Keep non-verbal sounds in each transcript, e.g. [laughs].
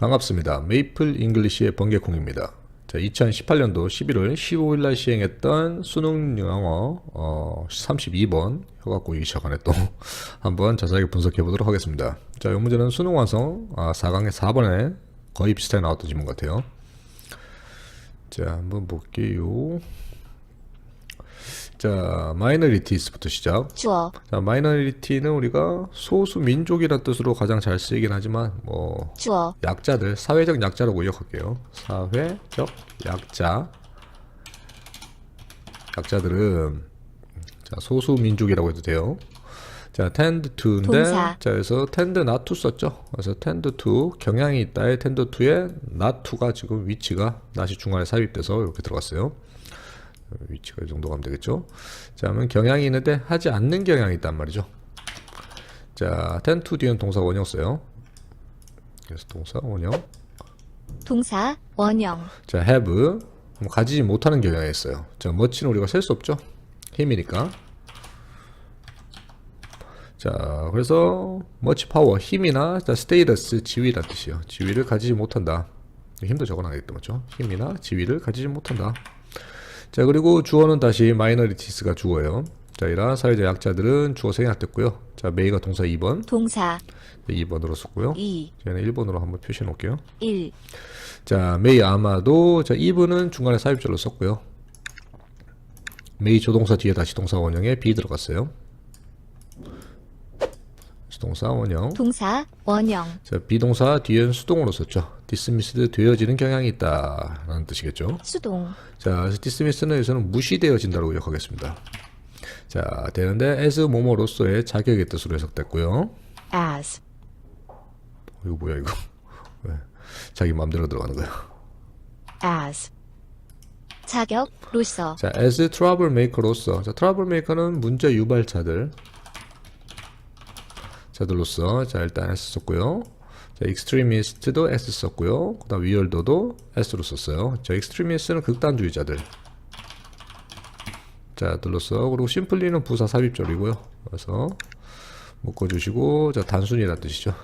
반갑습니다. 메이플 잉글리시의 번개콩입니다. 자, 2018년도 11월 15일 날 시행했던 수능 영어 어, 32번 효과고기 시작안에 또 [laughs] 한번 자세하게 분석해 보도록 하겠습니다. 자, 이 문제는 수능 완성 아, 4강의 4번에 거의 비슷하게 나왔던 질문 같아요. 자, 한번 볼게요. 자, 마이너리티스부터 시작. 주어, 자, 마이너리티는 우리가 소수 민족이라는 뜻으로 가장 잘 쓰이긴 하지만 뭐 주어, 약자들, 사회적 약자라고 기억할게요. 사회적 약자. 약자들은 자, 소수 민족이라고 해도 돼요. 자, tend to인데 동사. 자, 그래서 tend not to 썼죠. 그래서 tend to 경향이 있다에 tend to에 not to가 지금 위치가 not이 중간에 삽입돼서 이렇게 들어갔어요. 위치가 이 정도 가면 되겠죠. 자, 그러면 경향이 있는데 하지 않는 경향이 있단 말이죠. 자, to 뒤에는 동사 원형 써요. 그래서 동사 원형. 동사, 원형, 자, have 그럼 가지지 못하는 경향이 있어요. 자, 멋지는 우리가 셀 수 없죠. 힘이니까. 자, 그래서 much power 힘이나 자, status 지위란 뜻이요. 지위를 가지지 못한다. 힘도 적어놔야겠다, 맞죠? 힘이나 지위를 가지지 못한다. 자, 그리고 주어는 다시 minorities가 주어예요. 자, 이런 사회적 약자들은 주어 생략 됐고요. 자, may가 동사 2번, 동사, 2번으로 썼고요. 2, 저는 1번으로 한번 표시해 놓을게요. 1, 자, 메이 아마도 자, 이분은 중간에 삽입절로 썼고요. 메이 조동사 뒤에 다시 동사 원형에 be 들어갔어요. 동사 원형. 동사, 원형, 자, 비동사 뒤에는 수동으로 썼죠. dismissed 되어지는 경향이 있다 라는 뜻이겠죠. 수동, 자, 그래서 dismiss는 여기서는 무시되어진다고 기억하겠습니다. 자, 되는데 as 뭐뭐로서의 자격의 뜻으로 해석됐고요. as, 이거 뭐야 이거? 왜 자기 마음대로 들어가는 거야? as. 자격로서, 자, as troublemaker로서, 자, troublemaker는 문제 유발자들, 자들로서, 자, 일단 S 썼고요. 자, extremist도 S 썼고요. 그다음 weird도 S로 썼어요. 자, extremist는 극단주의자들. 자들로서, 그리고 simply는 부사 삽입절이고요. 그래서 묶어주시고, 자, 단순이라는 뜻이죠.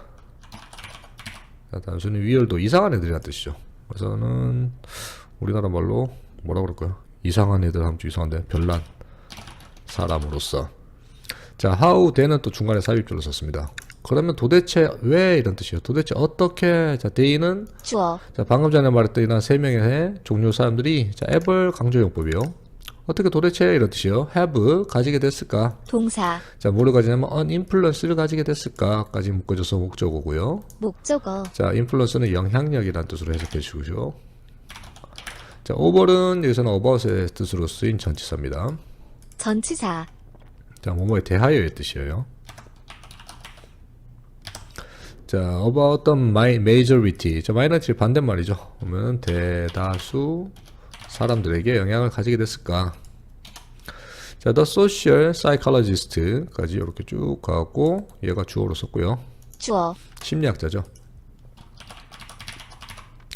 자, 단순히 weird도 이상한 애들이라는 뜻이죠. 그래서는 우리나라 말로 뭐라 그럴까요? 이상한 애들 좀 이상한데 별난 사람으로서 자 how they는 또 중간에 삽입줄로 썼습니다. 그러면 도대체 왜 이런 뜻이에요? 도대체 어떻게? 자 they는 주어, 자 방금 전에 말했던 이런 세 명의 종류 사람들이 자 앱을 강조용법이요. 어떻게 도대체 이런 뜻이요? have 가지게 됐을까? 동사, 자 뭐를 가지냐면 on influence를 가지게 됐을까까지 묶어줘서 목적어고요. 목적어, 자, 인플루언서는 영향력이라는 뜻으로 해석해 주시죠. 자, over는 여기서는 about의 뜻으로 쓰인 전치사입니다. 전치사, 자, 뭐뭐에 대하여의 뜻이에요. 자, about the majority. 자, 마이너리티 반대말이죠. 그러면 대다수 사람들에게 영향을 가지게 됐을까? 자, the social psychologist까지 이렇게 쭉 가고 얘가 주어로 썼고요. 주어, 심리학자죠.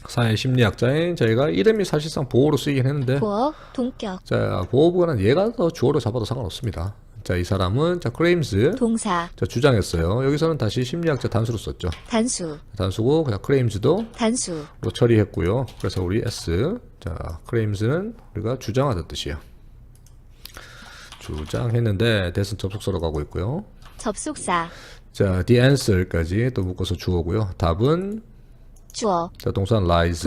사회 심리학자인 저희가 이름이 사실상 보호로 쓰이긴 했는데 보어, 동격, 자 보호보다는 얘가 더 주어로 잡아도 상관없습니다. 자 이 사람은 자 크레임즈 동사, 자 주장했어요. 여기서는 다시 심리학자 단수로 썼죠. 단수, 단수고 그냥 크레임즈도 단수, 로 처리했고요. 그래서 우리 S 자 크레임즈는 우리가 주장하던 뜻이에요. 주장했는데 대선 접속사로 가고 있고요. 접속사, 자 the answer까지 또 묶어서 주어고요. 답은 주어, 자 동사는 lies.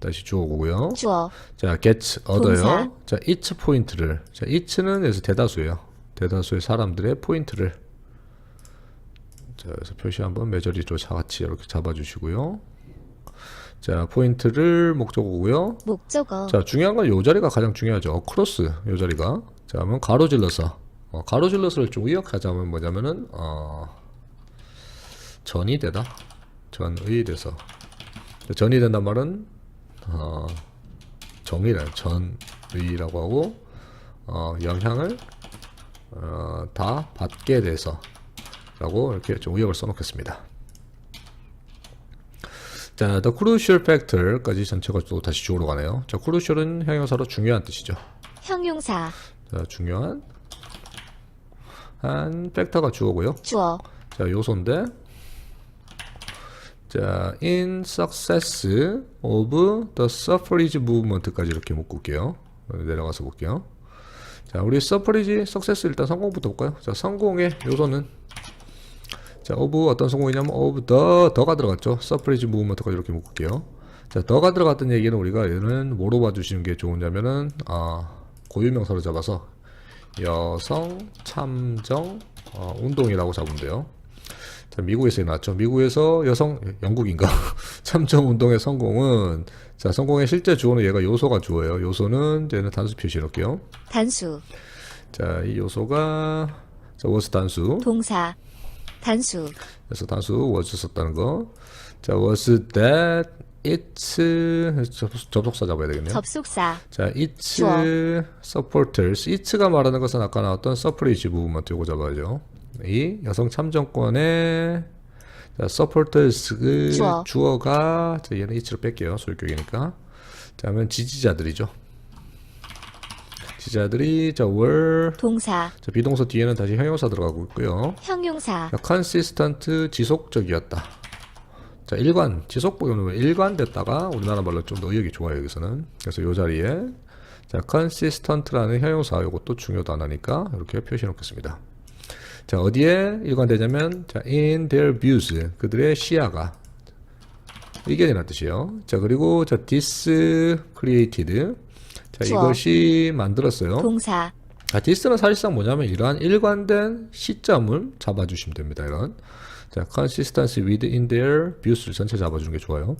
다시 주어고요. 주어, 자, get 얻어요. 자, each 포인트를. 자, each는 여기서 대다수예요. 대다수의 사람들의 포인트를. 자, 그래서 표시 한번 majority로 같이 이렇게 잡아주시고요. 자, 포인트를 목적어고요. 목적어, 자, 중요한 건 요 자리가 가장 중요하죠. across 요 자리가. 자, 그러면 가로질러서. 어, 가로질러서를 좀 의역하자면 뭐냐면은 어, 전이 되다. 전의 돼서. 전이 된단 말은 어, 정의를 전의라고 하고 어, 영향을 어, 다 받게 돼서 라고 이렇게 좀 의역을 써놓겠습니다. 자, the crucial factor까지 전체가 또 다시 주어로 가네요. 자, crucial은 형용사로 중요한 뜻이죠. 형용사. 자, 중요한 한 팩터가 주어고요. 주어. 자, 요소인데 자, in success of the suffrage movement까지 이렇게 묶을게요. 내려가서 볼게요. 자, 우리 suffrage success 일단 성공부터 볼까요? 자, 성공의 요소는 자, of 어떤 성공이냐면 of the 더가 들어갔죠. suffrage movement까지 이렇게 묶을게요. 자, 더가 들어갔던 얘기는 우리가 얘는 뭐로 봐주시는 게 좋으냐면은 아, 고유명사로 잡아서 여성 참정 어, 운동이라고 잡으면 돼요. 자, 미국에서 나왔죠. 미국에서 여성 영국인가 [laughs] 참정 운동의 성공은 자 성공의 실제 주어는 얘가 요소가 주어예요. 요소는 얘는 단수 표시해 놓을게요. 단수. 자, 이 요소가 자 was 단수. 동사. 단수. 그래서 단수 was 썼다는 거. 자 was that it's 접, 접속사 잡아야 되겠네요. 접속사. 자, it's 주어. supporters. it'가 말하는 것은 아까 나왔던 suffrage 부분만 요거 잡아야죠. 이 여성 참정권의 자, supporters 그 주어. 주어가 자, 얘는 it로 뺄게요. 소유격이니까. 자, 하면 지지자들이죠. 지지자들이 자, were 동사. 자, 비동사 뒤에는 다시 형용사 들어가고 있고요. 형용사. 자, consistent 지속적이었다. 자, 일관 지속보기는 일관됐다가 우리나라 말로 좀 더 의역이 좋아요 여기서는. 그래서 이 자리에 자, consistent라는 형용사 이것도 중요 단어니까 이렇게 표시해 놓겠습니다. 자, 어디에 일관되냐면 자, in their views 그들의 시야가 의견이라는 뜻이에요. 자, 그리고 자, this created 자, 주어. 이것이 만들었어요. 동사. 자, 디스는 사실상 뭐냐면 이러한 일관된 시점을 잡아주시면 됩니다. 이런 자, consistency within their views를 전체 잡아주는 게 좋아요.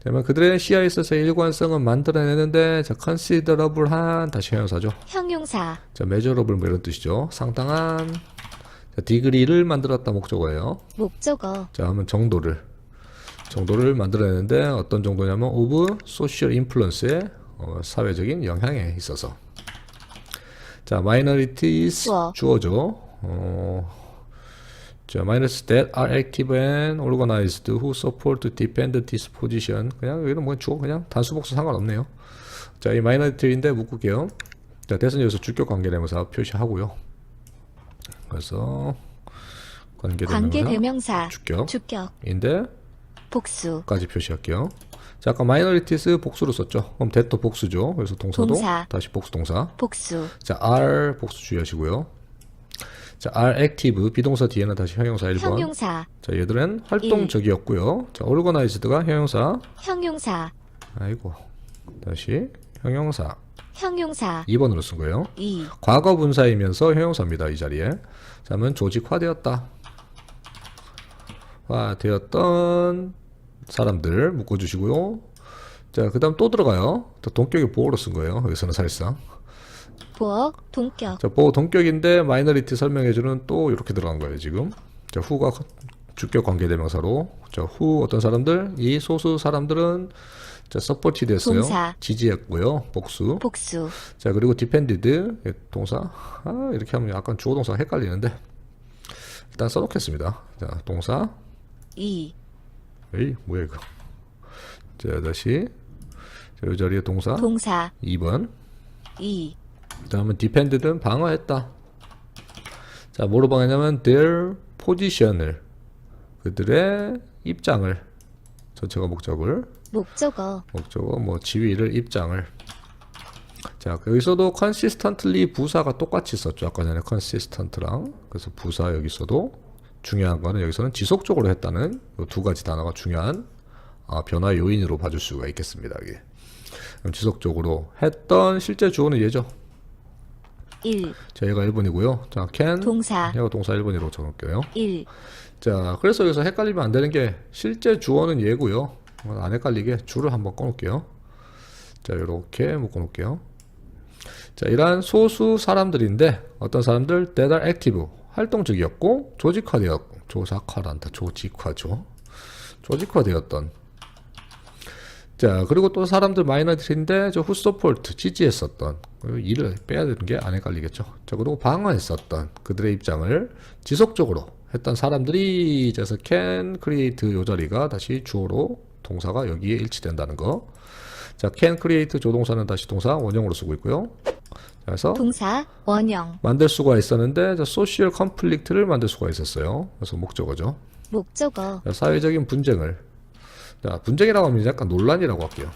그러면 그들의 시야에 있어서 일관성은 만들어내는데 자, considerable한 다시 형용사죠. 형용사. 자, measurable 뭐 이런 뜻이죠. 상당한 자, degree를 만들었다 목적어예요. 목적어. 자, 하면 정도를 정도를 만들어내는데 어떤 정도냐면 of social influence의 어, 사회적인 영향에 있어서 자, minorities 주어. 주어죠. 어, 자, minorities that are active and organized who support defend this position. 그냥 여기는 뭐 주어 그냥 단수 복수 상관없네요. 자, 이 minoriti인데 묶을게요. 자, 대선 여기서 주격 관계대명사 표시하고요. 그래서 관계대명사 관계대명사. 주격 주격. 인데 복수. 까지 표시할게요. 자, 아까 minorities 복수로 썼죠. 그럼 that도 복수죠. 그래서 동사도 동사. 다시 복수 동사. 복수. 자, are 복수 주의하시고요. 자, are active 비동사 뒤에는 다시 형용사 1번. 형용사. 자, 얘들은 활동적이었고요. 자, organized가 형용사. 형용사. 아이고. 다시 형용사. 형용사. 2번으로 쓴 거예요. 이. 과거 분사이면서 형용사입니다. 이 자리에. 자, 하면 조직화되었다. 화되었던 사람들 묶어주시고요. 자, 그 다음 또 들어가요. 또 동격이 보호로 쓴 거예요. 여기서는 사실상. 보어. 동격. 자, 보호 동격인데 마이너리티 설명해주는 또 이렇게 들어간 거예요, 지금. 자, 후가 주격 관계대명사로. 자, 후 어떤 사람들? 이 소수 사람들은 자, 서포트 됐어요. 동사. 지지했고요. 복수. 복수. 자, 그리고 디펜디드 예, 동사. 아, 이렇게 하면 약간 주어 동사가 헷갈리는데. 일단 써 놓겠습니다. 자, 동사. 이. 에이, 뭐야 이거. 자, 다시. 자, 이 자리에 동사. 동사. 2번. 이. 다음은 디펜드는 방어했다. 자, 뭐로 방어했냐면 their position을 그들의 입장을 전체가 목적을 목적어. 목적어 뭐 지위를 입장을 자 여기서도 consistently 부사가 똑같이 썼죠 아까 전에 consistent랑 그래서 부사 여기서도 중요한 거는 여기서는 지속적으로 했다는 이두 가지 단어가 중요한 아, 변화 요인으로 봐줄 수가 있겠습니다 이게 그럼 지속적으로 했던 실제 주어는 얘죠 일. 자 얘가 1번이고요 자 can 동사. 얘가 동사 1번이라고 적을게요 일. 자, 그래서 여기서 헷갈리면 안 되는 게 실제 주어는 얘고요. 어, 안 헷갈리게 줄을 한번 꺼놓을게요. 자, 이렇게 묶어 놓을게요. 자, 이러한 소수 사람들인데 어떤 사람들 are active 활동적이었고 조직화되었 조작화란다. 조직화죠. 조직화되었던. 자, 그리고 또 사람들 마이너들인데 저 후서폴트 지지했었던 일을 빼야 되는 게 안 헷갈리겠죠. 자, 그리고 방어했었던 그들의 입장을 지속적으로 했던 사람들이 이제서 can create 요 자리가 다시 주어로 동사가 여기에 일치된다는 거. 자, can create 조동사는 다시 동사 원형으로 쓰고 있고요. 자, 그래서 동사 원형 만들 수가 있었는데 저 소셜 컨플릭트를 만들 수가 있었어요. 그래서 목적어죠. 목적어 자, 사회적인 분쟁을 자, 분쟁이라고 하면 약간 논란이라고 할게요.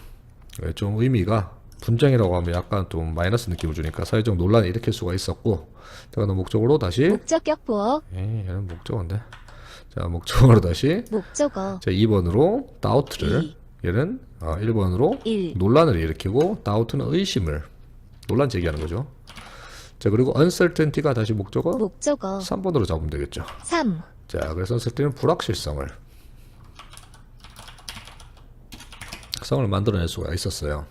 예, 좀 의미가 분쟁이라고 하면 약간 좀 마이너스 느낌을 주니까 사회적 논란을 일으킬 수가 있었고 자, 그럼 목적으로 다시 목적격 보어 에이, 얘는 목적어인데 자, 목적어로 다시 목적어 자, 2번으로 다우트를 이. 얘는 어, 1번으로 일. 논란을 일으키고 다우트는 의심을 논란 제기하는 거죠. 자, 그리고 uncertainty가 다시 목적어 목적어 3번으로 잡으면 되겠죠. 3 자, 그래서 uncertainty는 불확실성을 성을 만들어낼 수가 있었어요.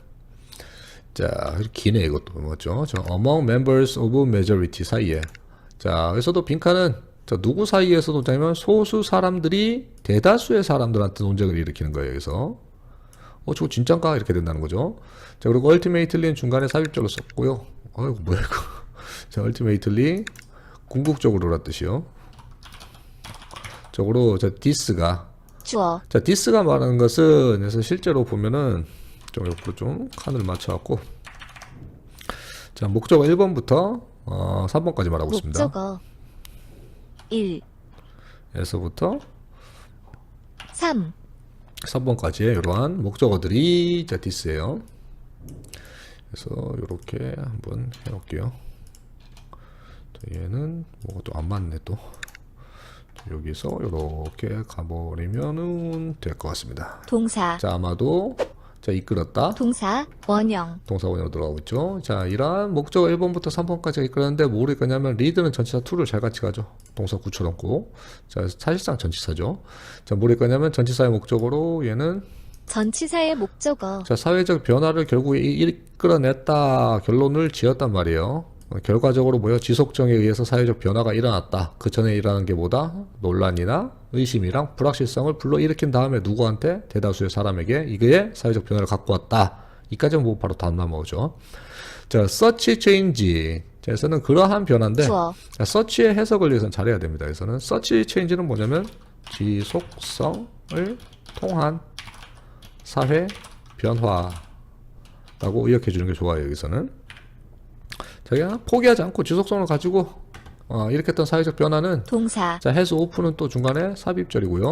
자, 기네 이것도 뭐죠? 저 among members of majority 사이에. 자, 여기서도 빈칸은 자, 누구 사이에서도 되면 소수 사람들이 대다수의 사람들한테 논쟁을 일으키는 거예요. 여기서. 어, 저거 진짠가? 이렇게 된다는 거죠. 자, 그리고 ultimately는 중간에 삽입절로 썼고요. 어이구, 뭐야, 이거. [laughs] 자, ultimately, 궁극적으로란 뜻이요. 적으로, 자, this가, 주어 자, this가 말하는 것은, 그래서 실제로 보면은, 좀 옆으로 좀 칸을 맞춰 갖고, 자, 목적어 1번부터, 어, 3번까지 말하고 있습니다. 목적어 1 에서부터 3 3번까지의 이러한 목적어들이 자 디스예요. 그래서 이렇게 한번 해볼게요. 자, 얘는 뭐가 또 안 맞네 또. 자, 여기서 이렇게 가버리면은 될 것 같습니다. 동사 자 아마도 자 이끌었다. 동사 원형 동사원으로 들어가고 있죠. 자, 이러한 목적어 1번부터 3번까지 이끌었는데 뭐를 거냐면 리드는 전치사 2를 잘 같이 가죠. 동사 구처럼 고. 자, 사실상 전치사죠. 자, 뭐를 거냐면 전치사의 목적어로 얘는 전치사의 목적어 자, 사회적 변화를 결국에 이- 이끌어냈다 결론을 지었단 말이에요. 어, 결과적으로 뭐요? 지속정에 의해서 사회적 변화가 일어났다. 그 전에 일어난 게 뭐다? 논란이나 의심이랑 불확실성을 불러일으킨 다음에 누구한테? 대다수의 사람에게 이게 사회적 변화를 갖고 왔다. 이까지는 뭐 바로 답 나오죠. 자, change. 자, 에서는 그러한 변화인데, 자, such의 해석을 위해서는 잘해야 됩니다. 여기서는 such change는 뭐냐면 지속성을 통한 사회 변화라고 의역해 주는 게 좋아요. 여기서는 자기가 포기하지 않고 지속성을 가지고 어, 일으켰던 사회적 변화는 동사 자 해수 오픈은 또 중간에 삽입절이고요.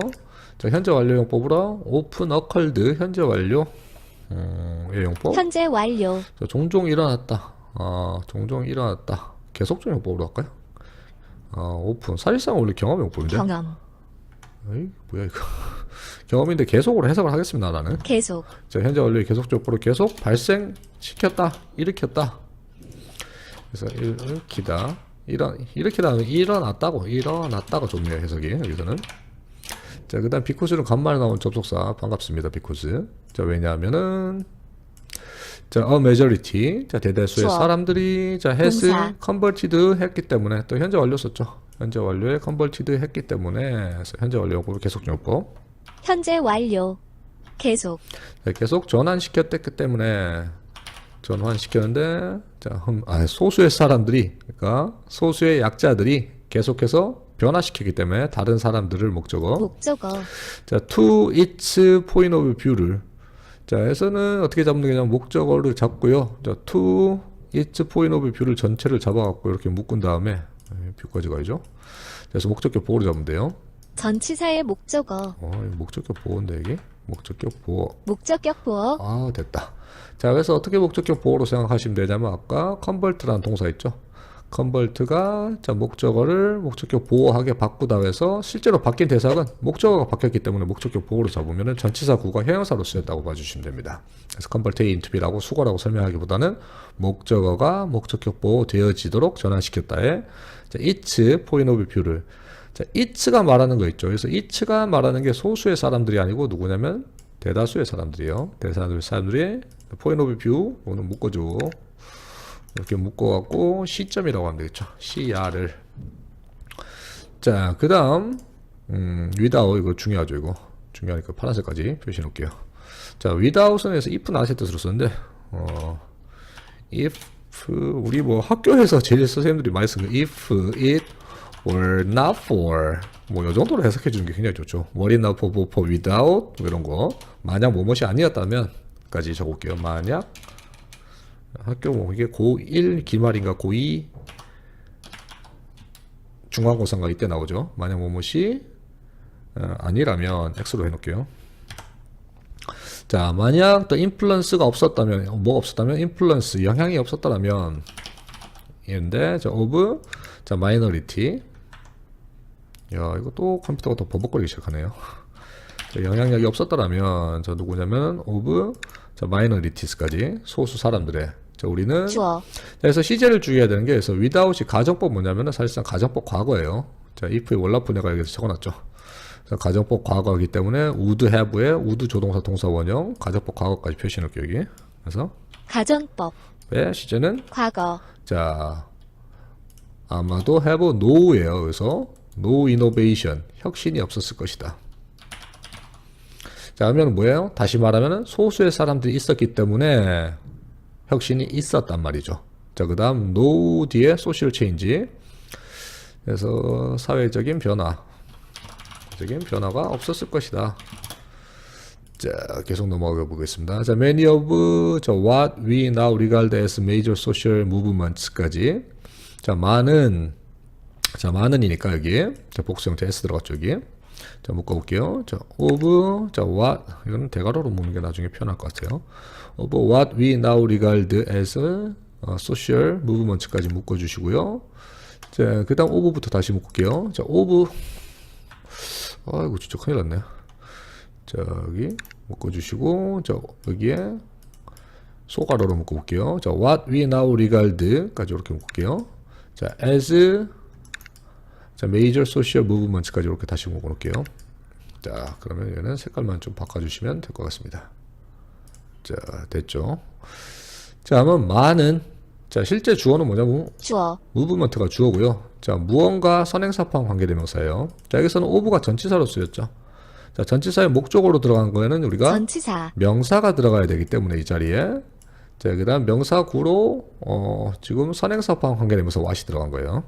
자 현재 완료 용법으로 오픈 어컬드 현재 완료 음, 예, 용법. 현재 완료 자, 종종 일어났다. 어, 종종 일어났다. 계속적 용법으로 할까요? 어, 오픈. 사실상 원래 경험 용법인데. 경험 에이, 뭐야 이거. [laughs] 경험인데 계속으로 해석을 하겠습니다. 나는. 계속 자, 현재 완료 계속적으로 계속 발생시켰다. 일으켰다. 그래서 일으키다. 일어, 일으키다는 일어났다고. 일어났다가 좋네요. 해석이. 여기서는. 자, 그 다음 비코스는 간만에 나온 접속사. 반갑습니다. 비코스. 자, 왜냐하면은, 자, a majority. 자, 대다수의 수업. 사람들이, 자, has converted 했기 때문에, 또 현재 완료 썼죠. 현재 완료에 converted 했기 때문에, 현재 완료 용법을 계속 용법. 현재 완료 계속 자, 계속 전환시켰기 때문에 전환시켰는데 자, 흠, 아, 소수의 사람들이 그러니까 소수의 약자들이 계속해서 변화시키기 때문에 다른 사람들을 목적어 목적어 자, to its point of view를 자, 에서는 어떻게 잡는 거냐면 목적어를 잡고요. 자, to its point of view를 전체를 잡아 갖고 이렇게 묶은 다음에 예, 뷰까지 가야죠. 그래서 목적격 보호를 잡으면 돼요. 전치사의 목적어 어, 목적격 보호인데 이게 목적격 보호. 목적격 보어 아 됐다. 자 그래서 어떻게 목적격 보호로 생각하시면 되냐면 아까 컨벌트라는 동사 있죠? 컨벌트가 자 목적어를 목적격 보호하게 바꾸다 해서 실제로 바뀐 대상은 목적어가 바뀌었기 때문에 목적격 보호로 잡으면 전치사 구가 형용사로 쓰였다고 봐주시면 됩니다. 그래서 into be라고 수거라고 설명하기보다는 목적어가 목적격 보호 되어지도록 전환시켰다에 자 its point of view를 자 it가 말하는 거 있죠 그래서 it가 말하는 게 소수의 사람들이 아니고 누구냐면 대다수의 사람들이요. 대다수의 사람들이 포인트 오브 뷰 오늘 묶어줘. 이렇게 묶어갖고 시점이라고 하면 되겠죠. CR을. 자, 그 다음 음, without 이거 중요하죠 이거 중요하니까 파란색까지 표시해 놓을게요 자 without은 해서 if not의 뜻으로 썼는데 어 if 우리 뭐 학교에서 제일 선생님들이 많이 쓰는 거 if it were not for. 뭐요 정도로 해석해 주는 게 굉장히 좋죠. Were not for, for, without? 뭐 이런 거. 만약 뭐뭇이 아니었다면 까지 적어볼게요. 만약 학교 뭐 이게 고1 기말인가 고2 중간고사인가 이때 나오죠. 만약 뭐뭇이 어, 아니라면 X로 해놓을게요. 자, 만약 또 인플루언스가 없었다면, 어, 뭐가 없었다면, 인플루언스, 영향이 없었다면, 인데, 자, 오브, 자, 마이너리티. 야, 이거 또 컴퓨터가 더 버벅거리기 시작하네요. [laughs] 자, 영향력이 없었다면, 자, 누구냐면, 오브, 자, 마이너리티스까지, 소수 사람들의. 자, 우리는, 주어. 그래서 시제를 주의해야 되는 게, 그래서 without이 가정법 뭐냐면은 사실상 가정법 과거예요. 자, if의 내가 여기서 적어놨죠. 가정법 과거이기 때문에 would have의 would 조동사 동사 원형 가정법 과거까지 표시해 놓을게요 여기 그래서 가정법. 왜 시제는 과거. 자 아마도 have no예요 그래서 no innovation 혁신이 없었을 것이다 자 그러면 뭐예요 다시 말하면 소수의 사람들이 있었기 때문에 혁신이 있었단 말이죠 자 그 다음 no 뒤에 social 그래서 사회적인 변화 적인 변화가 없었을 것이다. 자, 계속 넘어가 보겠습니다. 자, many of 자, what we now regard as major social movements까지. 자, 많은 자, 많은이니까 여기 자, 복수 형태 S 들어갔죠, 여기. 자, 묶어 볼게요. 자, of 자, what 이건 대괄호로 묶는 게 나중에 편할 것 같아요. of what we now regard as 어, social movements까지 묶어 주시고요. 자, 그 다음 of부터 다시 묶을게요. 자, of 아이고 진짜 큰일 났네 자 여기 묶어주시고 자 여기에 소가로로 묶어볼게요 자 what we now regard 까지 이렇게 묶을게요 자 as 자 major social movements까지 이렇게 다시 묶어놓을게요 자 그러면 얘는 색깔만 좀 바꿔주시면 될 것 같습니다 자 됐죠 자 그러면 많은 자 실제 주어는 뭐냐면 주어. 무브먼트가 주어고요. 자, 무언가 선행사 포함 관계대명사예요. 자, 여기서는 오브가 전치사로 쓰였죠. 자, 전치사의 목적으로 들어간 거에는 우리가 전치사. 명사가 들어가야 되기 때문에 이 자리에 자, 그다음 명사구로 어, 지금 선행사 포함 관계대명사 what이 들어간 거예요.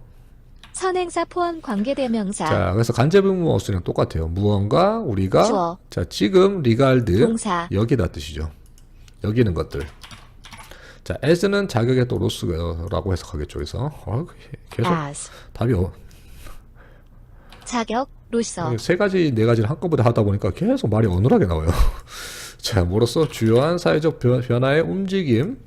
선행사 포함 관계대명사. 자, 그래서 간접의무 어수랑 똑같아요. 무언가 우리가 주어. 자, 지금 리갈드 동사. 여기다 뜻이죠. 여기 있는 것들. 자, as는 자격의 또 로스라고 해석하겠죠. 그래서 어, 계속 as. 답이 어, 자격. 로서. 세 가지 네 가지를 한꺼번에 하다 보니까 계속 말이 어눌하게 나와요. [laughs] 자, 뭐로써 주요한 사회적 변- 변화의 움직임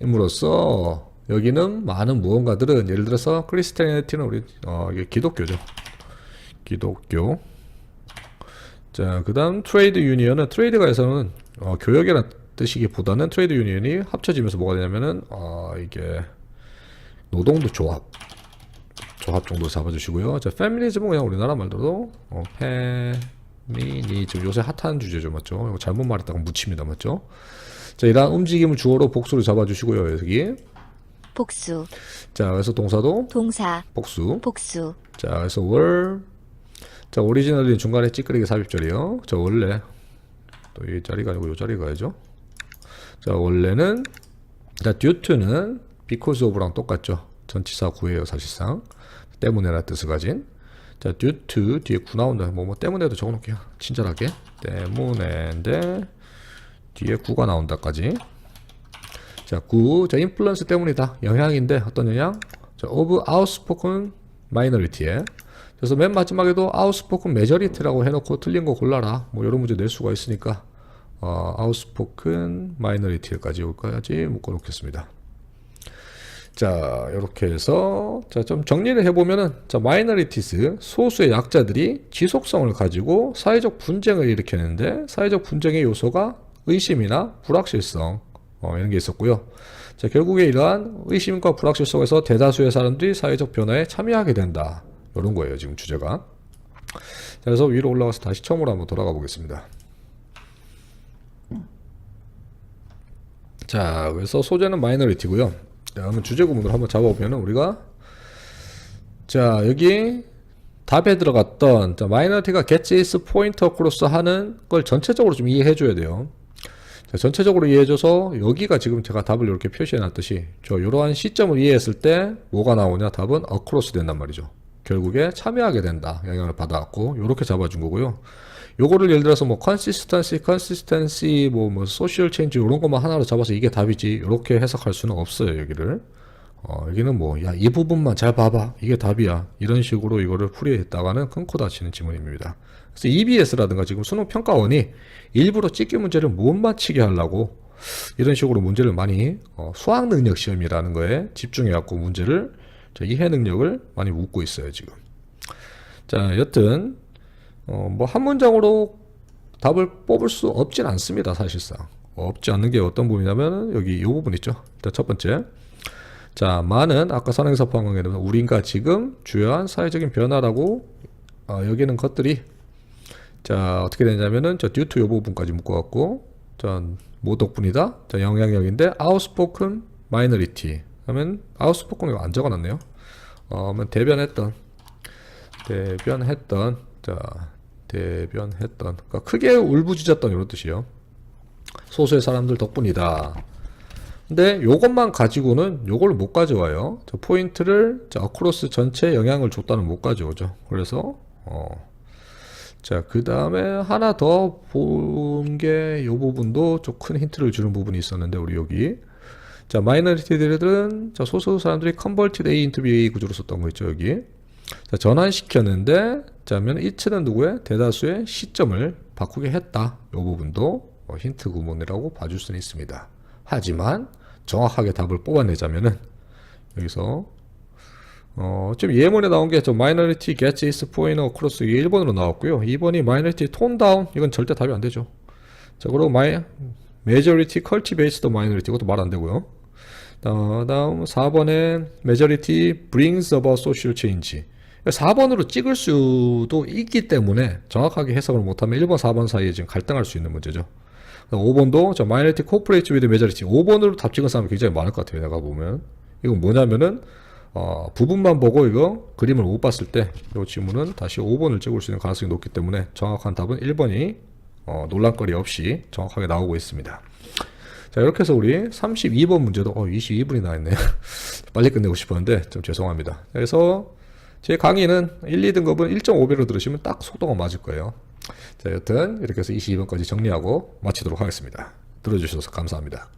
임으로써 여기는 많은 무언가들은 예를 들어서 크리스티애니티는 우리 어 이게 기독교죠. 기독교. 자, 그다음 트레이드 유니언은 트레이드가에서는 어, 교역이라는 뜻이기보다는 트레이드 유니언이 합쳐지면서 뭐가 되냐면은 어 이게 노동도 조합 조합 정도 잡아주시고요. 자, 페미니즘은 그냥 우리나라 말대로 어, 페미니즘 요새 핫한 주제죠, 맞죠? 잘못 말했다가 묻힙니다, 맞죠? 자, 이러한 움직임을 주어로 복수를 잡아주시고요, 여기. 복수. 자, 그래서 동사도 동사. 복수. 복수. 자, 그래서 월. 자, 오리지널리 중간에 찌끄리기 삽입절이요. 자, 원래 또 이 자리가 아니고 이 자리 가야죠. 자, 원래는 자, due to는 because of랑 똑같죠. 전치사 구예요, 사실상. 때문에라 뜻을 가진. 자, due to 뒤에 구 나온다. 뭐, 뭐 때문에도 적어놓을게요. 친절하게. 때문에인데 뒤에 구가 나온다까지. 자, 구. 자, 인플루언스 때문이다. 영향인데 어떤 영향? 자, of outspoken minority에. 그래서 맨 마지막에도 outspoken majority라고 해놓고 틀린 거 골라라. 뭐 이런 문제 낼 수가 있으니까 어, outspoken minority까지 여기까지 묶어놓겠습니다. 자, 이렇게 해서 자, 좀 정리를 해보면은 자, minorities 소수의 약자들이 지속성을 가지고 사회적 분쟁을 일으켰는데 사회적 분쟁의 요소가 의심이나 불확실성 어, 이런 게 있었고요. 자, 결국에 이러한 의심과 불확실 속에서 대다수의 사람들이 사회적 변화에 참여하게 된다. 이런 거예요, 지금 주제가. 자, 그래서 위로 올라가서 다시 처음으로 한번 돌아가 보겠습니다. 자, 그래서 소재는 마이너리티고요. 자, 그러면 주제 구문을 한번 잡아보면 우리가 자, 여기 답에 들어갔던 자, 마이너리티가 get is point across 하는 걸 전체적으로 좀 이해해 줘야 돼요. 자, 전체적으로 이해해줘서 여기가 지금 제가 답을 이렇게 표시해 놨듯이 저 이러한 시점을 이해했을 때 뭐가 나오냐 답은 across 된단 말이죠. 결국에 참여하게 된다 영향을 받아갖고 이렇게 잡아준 거고요. 요거를 예를 들어서 뭐 consistency, consistency, 뭐, 뭐 social change 이런 것만 하나로 잡아서 이게 답이지 이렇게 해석할 수는 없어요 여기를. 어, 여기는 뭐, 야, 이 부분만 잘 봐봐. 이게 답이야. 이런 식으로 이거를 풀이했다가는 큰 코 다치는 지문입니다. 그래서 EBS라든가 지금 수능 평가원이 일부러 찍기 문제를 못 맞히게 하려고 이런 식으로 문제를 많이 어, 수학 능력 시험이라는 거에 집중해갖고 문제를 저 이해 능력을 많이 묻고 있어요, 지금. 자, 여튼, 어, 뭐 한 문장으로 답을 뽑을 수 없진 않습니다, 사실상. 없지 않는 게 어떤 부분이냐면 여기 이 부분 있죠. 일단 첫 번째. 자, 많은 아까 되면 우리가 지금 주요한 사회적인 변화라고 어, 여기는 것들이 자 어떻게 되냐면은 저 due to 요 부분까지 묶어갖고 전 모덕분이다. 자 영향력인데 outspoken minority 하면 outspoken 이거 안 적어놨네요. 어, 그러면 대변했던 대변했던 자 대변했던 그러니까 크게 울부짖었던 이런 뜻이에요. 소수의 사람들 덕분이다. 근데 요것만 가지고는 요걸 못 가져와요. 저 포인트를 자, 어크로스 전체에 영향을 줬다는 못 가져오죠. 그래서 어. 자, 그 다음에 하나 더 본게요 부분도 좀 큰 힌트를 주는 부분이 있었는데 우리 여기 자, 마이너리티들은 자, 소수 사람들이 컨버티드 A 인투 B 구조로 썼던 거 있죠, 여기. 자, 전환시켰는데 자면 이츠는 누구의 대다수의 시점을 바꾸게 했다. 요 부분도 어, 힌트 구문이라고 봐줄 수는 있습니다. 하지만 정확하게 답을 뽑아내자면은 여기서 어, 지금 예문에 나온 게 저 minority gets its point across 이게 1번으로 나왔고요. 2번이 minority tone down 이건 절대 답이 안 되죠. 자, 그리고 my majority cultivates the minority 이것도 말 안 되고요. 어, 다음 4번에 majority brings about social change 4번으로 찍을 수도 있기 때문에 정확하게 해석을 못하면 1번, 4번 사이에 지금 갈등할 수 있는 문제죠. 5번도 저 마이너리티 코퍼레이트 위드 메저리티 5번으로 답 찍은 사람이 굉장히 많을 것 같아요. 내가 보면 이건 뭐냐면은 어, 부분만 보고 이거 그림을 못 봤을 때 이 지문은 다시 5번을 찍을 수 있는 가능성이 높기 때문에 정확한 답은 1번이 어, 논란거리 없이 정확하게 나오고 있습니다. 자 이렇게 해서 우리 32번 문제도 어 22분이 나 있네요. 빨리 끝내고 싶었는데 좀 죄송합니다. 그래서 제 강의는 1, 2등급은 1.5배로 들으시면 딱 속도가 맞을 거예요. 자, 여튼 이렇게 해서 22번까지 정리하고 마치도록 하겠습니다. 들어주셔서 감사합니다.